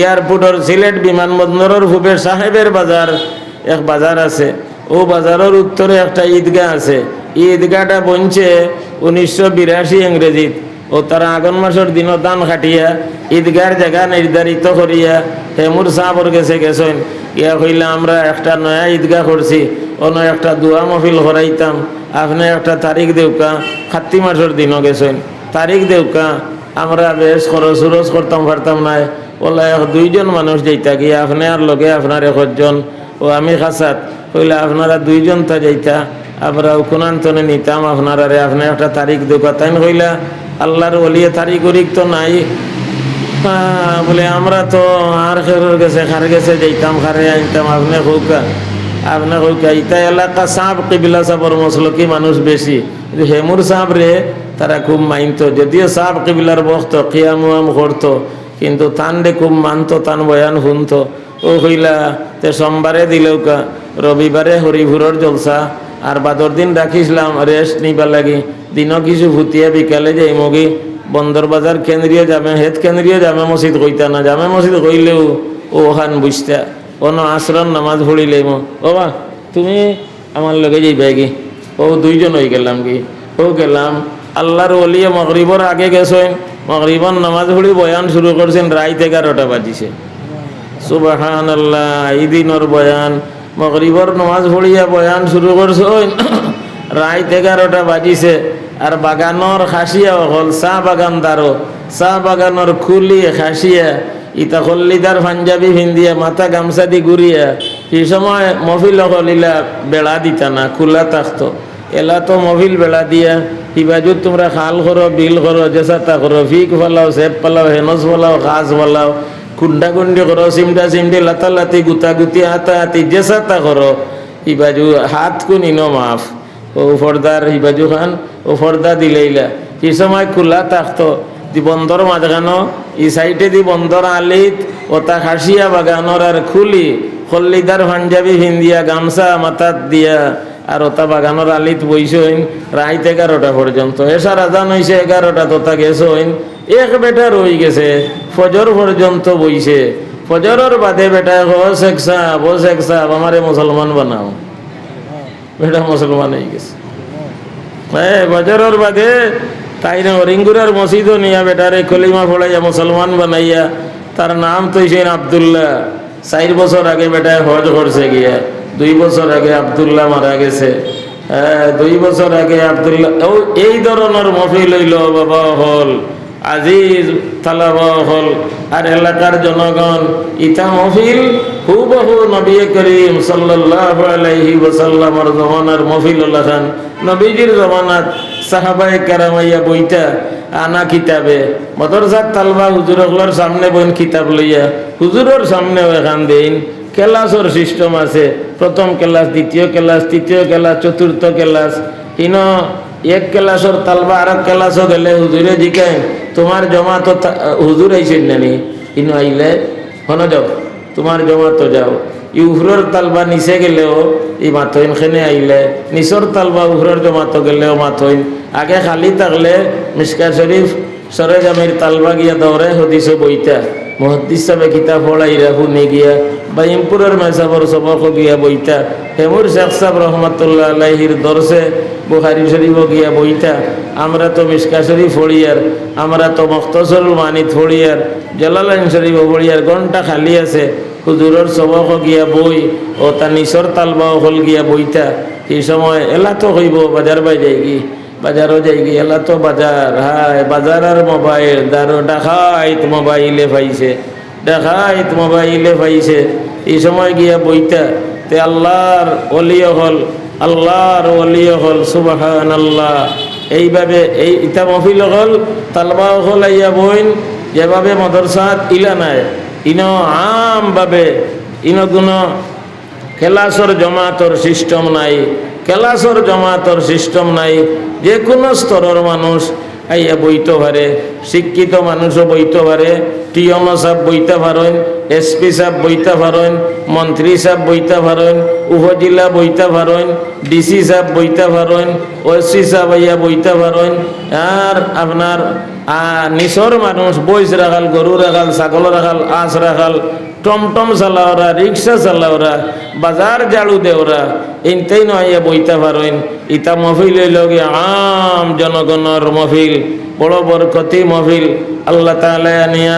এয়ারপোর্টর সিলেট বিমানবন্দরের পূবে সাহেবের বাজার, এক বাজার আছে। ও বাজারের উত্তরে একটা ঈদগাহ আছে। ঈদগাহটা বনছে উনিশশো বিরাশি ইংরেজিত। ও তারা আগন মাসের দিন দান খাটিয়া ঈদগার জায়গা নির্ধারিত করিয়া হেমুর সাহাবর গেছে গেছেন। ইয়া কইলা, আমরা একটা নয়া ঈদগাহ করছি। অন্য একটা দোয়া মফিল করাইতাম। আপনি একটা তারিখ দেউকা, খাত্তি মাসের দিনও গেছেন। তারিখ দেউকা, আমরা বেশ খরচ উরস করতাম পারতাম নাই। ওলা এক দুইজন মানুষ যাইতা গিয়া আপনার লগে আপনার একজন। ও আমি খাসাত, কইলা আপনারা দুইজন তা যাইতা। আমরা উকুনান্তনে নিতাম আপনারা রে আপনি একটা তারিখ দেউকা তাই কইলা, আল্লাহর ওলিয়ে তারিখ উরিক তো নাই। বলে আমরা তো আর খেরোর গেছে খার গেছে যাইতাম, খারে আনতাম আপনি কৌকা আপনি কৌকা ইতা এলাকা সাপ, কিবিলা সাপর মসলকি মানুষ বেশি। হেমুর সাপ রে, তারা খুব মানত যদিও সাপ, কিবিলার বক্ত কিয়ামুয়াম করতো। কিন্তু তান রে খুব মানতো তান বয়ান শুনতো ও হইলা তে সোমবারে দিলেও কা, রবিবারে হরিভুরর জলসা। আর বাদর দিন রাখিছিলাম রেস্ট নিবার লাগি। দিনও কিছু ভুতিয়া বিকালে যাই মগি। বন্দর বাজার কেন্দ্রীয় জামে, হেত কেন্দ্রীয় জামে মসজিদ কইতা না। জামে মসজিদ কইলেও ও ওখান বুঝতা। অন্য আশ্রম নামাজ পড়িলে ও বা, তুমি আমার লগে যাইবে কি? ও দুইজন হয়ে গেলাম কি? ও গেলাম, আল্লাহর ওলিয়ে মগরিবর আগে গেছেন। মগরিবর নামাজ পড়ি বয়ান শুরু করছেন রাইত এগারোটা বাজিছে। সুবাহান আল্লাহ এই দিনর বয়ান। মগরিবর নামাজ পড়িয়া বয়ান শুরু করছেন রাইত এগারোটা বাজিছে। আর বাগানর খাসিয়া হল চাহ বাগানদারও চাহ বাগানর খুলি খাসিয়া, ইতা হল্লিদার পাঞ্জাবি ভিন্দিয়া মাথা গামছা দি ঘুরিয়া, সেই সময় মফিল হলিলা বেড়া দিতা না, খোলা থাকতো। এলা তো মফিল বেড়া দিয়া। ইবাজুত তোমরা খাল করো বিল করো জেসাতা করো ফিক ফলাও সেপ পালাও হেনস ফলাও খাস ফলাও কুন্ডা কুন্ডি করো সিমটা সিমটি লাতা লাতি, গুতা গুতি, হাতা হাতি, জেসাতা করো ইবাজু, হাত কুনি নো মাফ। ও ফর্দার ইবাজু খান, ও ফর্দা দিলেইলা। সেই সময় খোলা থাকতো, দি বন্দর মাঝখানো ই সাইডে দি বন্দর আলিত ও তা খাসিয়া বাগানর আর খুলি হল্লিদার পাঞ্জাবি ভিন্দিয়া গামছা মাথাত দিয়া। আর ওতা বাগানোর আলিত বইসইন রাইত এগারোটা পর্যন্ত এসার আজান হইছে এগারোটা তোতা গেছইন। এক বেটা রই গেছে ফজর পর্যন্ত বইছে। ফজরের বাদে বেটা হো শেখ সাহেব ও শেখ সাহেব আমারে মুসলমান বানাও। বেটা মুসলমান হয়ে গেছে। হ্যাঁ বজরের বাদে তাই না রিঙ্গুরার মসজিদও নিয়া বেটারে কলিমা ফোড়াইয়া মুসলমান বানাইয়া। তার নাম তো আবদুল্লাহ। চার বছর আগে বেটায় হজ করছে গিয়া। দুই বছর আগে আবদুল্লাহ মারা গেছে। দুই বছর আগে আবদুল্লাহ, ও, এই ধরনের মফিল হইল বাবা হল, আজিজ তালাবা হল, আর এলাকার জনগণ, ইতা মফিল হুবহু নবী করিম সাল্লাল্লাহু আলাইহি ওয়াসাল্লামের জমানার মফিল খান। নবীজির জমানাত সাহাবায়ে কারামাইয়া বইটা আনা কিতাবে। মদরসাত তালবা হুজুরগুলোর সামনে বইন কিতাব লইয়া, হুজুরের সামনেও এখান দিন ক্লাসর সিস্টেম আছে। প্রথম ক্লাস, দ্বিতীয় ক্লাস, তৃতীয় ক্লাস, চতুর্থ ক্লাস। ইন এক ক্লাসর তালবা আর ক্লাসও গেলে হুজুরে জিকায় তোমার জমা তো হুজুর আইসেন নানি ইন আইলে হন যাও, তোমার জমা তো যাও। ই উফরর তালবা নিচে গেলেও ই মাথইন খেনে আইলে নিচর তালবা উফরর জমা তো গেলেও মাথইন আগে খালি থাকলে মিসকা শরীফ, সরেজামির তালবা গিয়া দৌড়ে হদিস বইতা মহদ্দিস কিতাব পড়াইরা শুনি গিয়া বাইমপুরের মেসাবর সবক গিয়া বইতা হেমুর শেখ সাহেব রহমতুল্লাহ আলাইহির দর্শে বুখারি শরীফ গিয়া বইতা আমরা তো মিসকা শরীফ ফড়িয়ার আমরা তো মখতসরুল মানিত ফড়িয়ার জালালাইন শরীফ ফড়িয়ার ঘণ্টা খালি আছে, হুজুরের সবক গিয়া বই ও তা নিচর তালবাও হল গিয়া বইতা এই সময় এলা তো হইব বাজার বাই যাই কি বাজারও যাই এলা তো বাজার, হায় বাজার আর মোবাইল, দারো ডাকাইত মোবাইলে পাইছে ডাকাইত মোবাইলে পাইছে। এই সময় গিয়া বইতা তে আল্লাহর অলিয় হল, আল্লাহর অলিয় হল সুবাহান আল্লাহ এইভাবে, এই ইতা মফিল হল তালবাও হল আইয়া বইন, যেভাবে মদরসাত ইলা নাই, ইন আমভাবে ইন কোনো ক্লাসর জমাতর সিস্টেম নাই। ক্লাসর জমাতর সিস্টেম নাই। যে কোনো স্তরের মানুষ আইয়া বইতে পারে, শিক্ষিত মানুষও বইতে পারে টিয়ন সাহেব বইতে পারেন এসপি সাহেব বইতে পারেন মন্ত্রী সাহেব বইতে পারেন উপজেলা বইতে পারেন ডিসি সাহেব বইতে পারেন ওসি সাহেব আইয়া বইতে পারেন আর আপনার নিচর মানুষ বইস রাখাল, গরু রাখাল, ছাগল রাখাল, আঁশ রাখাল, টমটম চালাওরা, রিক্সা চালাওরা, বাজার জাড়ু দেওরা ইনতেই নয় বইতে পারেন ইতা মফিল লগে আম জনগণর মফিল, বড় বরকতি মফিল। আল্লাহ তাআলা নিয়া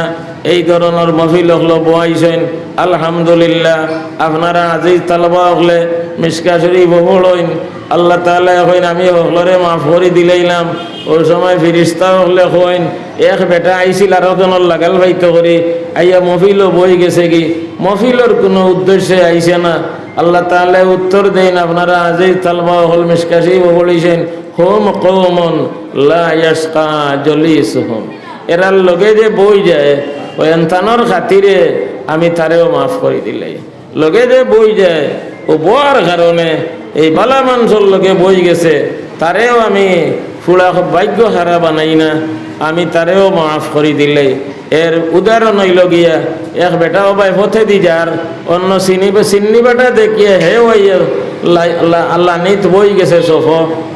এই ধরনের মফিল হলো বয়াইছেন আলহামদুলিল্লাহ, আপনারা আজিজ তালবা হলে মিসকা শরীফ হইন আল্লাহ তাআলা হইন আমি হলরে মাফ করে দিলাইলাম। ওই সময় ফিরিস্তা হলে হইন এক বেটা আইছিল আর জনের লাগাল ভাইতো করে। আইয়া মফিলও বই গেছে কি? মফিলর কোনো উদ্দেশ্যে আইছে না। আল্লাহ তাআলা উত্তর দেন, আপনারা আজিজ তালবা হল মিসকা শরীফ বলেছেন হোম কৌমন লা ইয়াসকা জলিসুহুম। এরার লগে যে বই যায় ওই এন্তানোর খাতিরে আমি তারেও মাফ করে দিলাই লগে যে বই যায় ও বয়ার কারণে এই বালা মানুষের লগে বই গেছে, তারেও আমি ফুলা ভাগ্য হারা বানাই না। আমি তারেও মাফ করে দিলে। এর উদাহরণ হইল গিয়া, এক বেটা ও ভাই পথে দি যার, অন্য চিনি চিন্নি বেটা দেখিয়ে হে ওই আল্লাহ নিত বই গেছে সফ,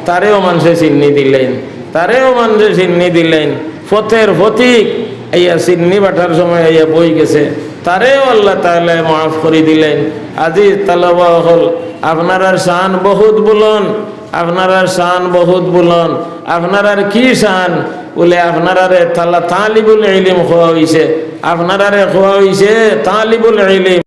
তারেও মানুষে চিন্নি দিলেন। তারেও মানুষে চিন্নি দিলেন। ফতের ফতিক আইয়া সিন্নি বাটার সময় আইয়া বই গেছে। তারেও আল্লাহ তাহলে মাফ করে দিলেন। আজি তালাবা হল, আপনার শান বহুত বুলন, আপনার শান বহুত বুলন, আপনার আর কি শান? বলে, আপনার তালা তালিবুল ইলিম খোয়া হইছে, আপনার খোয়া হইছে তালিবুল ইলিম।